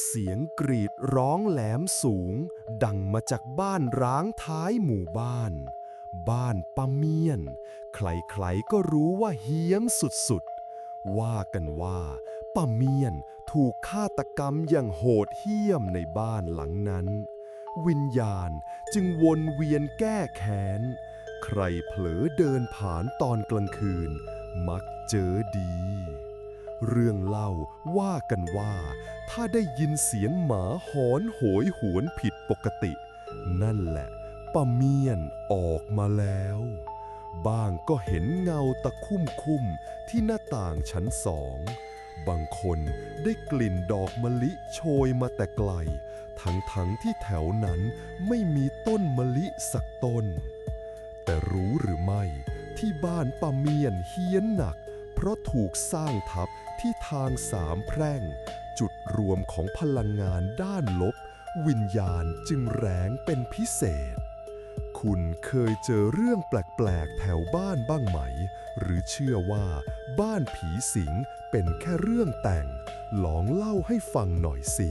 เสียงกรีดร้องแหลมสูง ดังมาจากบ้านร้างท้ายหมู่บ้าน บ้านป้าเมียน ใครๆก็รู้ว่าเฮี้ยมสุดๆ ว่ากันว่าป้าเมียนถูกฆาตกรรมอย่างโหดเหี้ยมในบ้านหลังนั้น วิญญาณจึงวนเวียนแก้แค้น ใครเผลอเดินผ่านตอนกลางคืน มักเจอดี เรื่องเล่าว่ากันว่า ถ้าได้ยินเสียงหมาหอนโหยหวนผิดปกติ นั่นแหละป้าเมียนออกมาแล้ว บ้างก็เห็นเงาตะคุ่มคุ่มที่หน้าต่างชั้นสอง บางคนได้กลิ่นดอกมะลิโชยมาแต่ไกล ทั้งๆที่แถวนั้นไม่มีต้นมะลิสักต้น แต่รู้หรือไม่ที่บ้านป้าเมียนเฮี้ยนหนัก เพราะถูกสร้างทับที่ทางสามแพร่ง จุดรวมของพลังงานด้านลบ วิญญาณจึงแรงเป็นพิเศษ คุณเคยเจอเรื่องแปลกๆแถวบ้านบ้างไหม หรือเชื่อว่า บ้านผีสิงเป็นแค่เรื่องแต่ง ลองเล่าให้ฟังหน่อยสิ